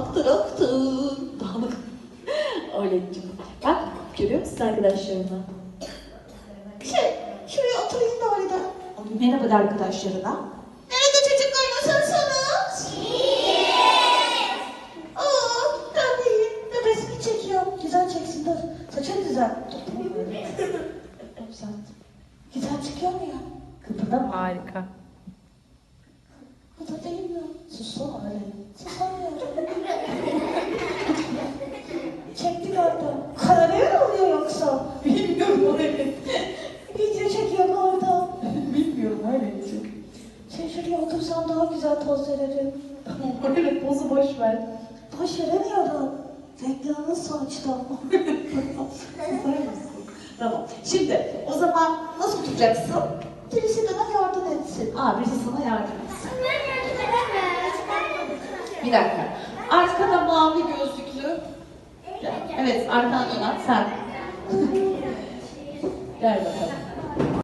aktır aktır. Dağınık. Öyleciğim. Bak görüyor musun arkadaşlarını? Şey, şuraya oturayım da orada. Merhaba de arkadaşlarına. Nerede çocuklar nasılsınız? Aa, ben de iyiyim. Ben resmi çekiyorum. Güzel çeksin dur. Saçın güzel. Dur. Güzel. Güzel çıkıyor mu ya? Kıpırdama. Harika. Bu da değil mi? Sussana öyle. Susamıyorum. Çektik şuraya otursan daha güzel poz veririm. Tamam öyle pozu boş ver. Boş veremiyorum. Reklamın sonuçta. Tamam. Şimdi o zaman nasıl tutacaksın? Birisi bana yardım etsin. Aa birisi sana yardım etsin. Bir dakika. Arkada mavi gözlüklü. Gel. Evet arkadan dönen sen. Gel bakalım.